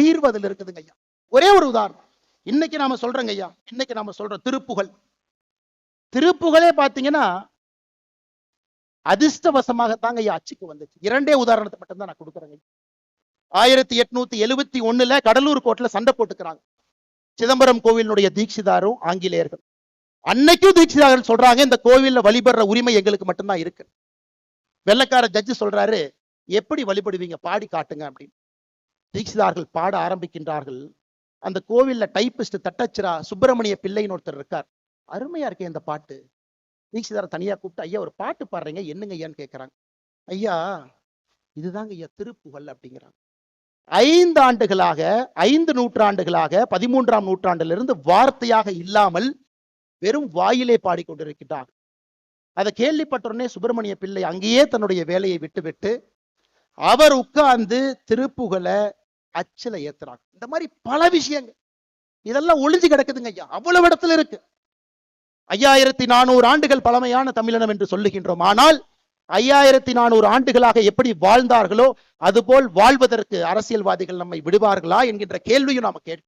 தீர்வு அதுல இருக்குதுங்க ஐயா. ஒரே ஒரு உதாரணம். இன்னைக்கு நாம சொல்றோங்க ஐயா. இன்னைக்கு நாம சொல்றோம் திருப்புகழ். திருப்புகழே பாத்தீங்கன்னா அதிர்ஷ்டவசமாகத்தாங்க ஐயா அச்சுக்கு வந்துச்சு. இரண்டே உதாரணத்தை மட்டும்தான் நான் கொடுக்குறேங்க ஆயிரத்தி எட்நூத்தி எழுபத்தி ஒண்ணுல கடலூர் கோட்ல சண்டை போட்டுக்கிறாங்க. சிதம்பரம் கோவிலுடைய தீட்சிதாரும் ஆங்கிலேயர்கள். அன்னைக்கும் தீட்சிதார்கள் சொல்றாங்க இந்த கோவில்ல வழிபடுற உரிமை எங்களுக்கு மட்டும்தான் இருக்கு. வெள்ளக்கார ஜட்ஜு சொல்றாரு எப்படி வழிபடுவீங்க? பாடி காட்டுங்க அப்படின்னு. தீட்சிதார்கள் பாட ஆரம்பிக்கின்றார்கள். அந்த கோவில்ல டைப்பிஸ்ட் தட்டச்சிரா சுப்பிரமணிய பிள்ளைன்னு ஒருத்தர் இருக்கார். அருமையா இருக்கே இந்த பாட்டு. தீட்சிதார தனியா கூப்பிட்டு ஐயா ஒரு பாட்டு பாடுறீங்க என்னங்க ஐயான்னு கேட்கறாங்க ஐயா இதுதாங்க ஐயா திருப்புகழ் அப்படிங்கிறாங்க. ஐந்து ஆண்டுகளாக ஐந்து நூற்றாண்டுகளாக பதிமூன்றாம் நூற்றாண்டிலிருந்து வார்த்தையாக இல்லாமல் வெறும் வாயிலே பாடிக்கொண்டிருக்கிறார் அதை கேள்விப்பட்ட உடனே சுப்பிரமணிய பிள்ளை அங்கேயே தன்னுடைய வேலையை விட்டுவிட்டு அவர் உட்கார்ந்து திருப்புகளை அச்சில ஏத்துறாங்க. இந்த மாதிரி பல விஷயங்கள். இதெல்லாம் ஒளிஞ்சு கிடக்குதுங்க ஐயா. அவ்வளவு இடத்துல இருக்கு. ஐயாயிரத்தி நானூறு ஆண்டுகள் பழமையான தமிழினம் என்று சொல்லுகின்றோம். ஆனால் ஐயாயிரத்தி நானூறு ஆண்டுகளாக எப்படி வாழ்ந்தார்களோ அதுபோல் வாழ்வதற்கு அரசியல்வாதிகள் நம்மை விடுவார்களா என்கின்ற கேள்வியும் நாம கேட்க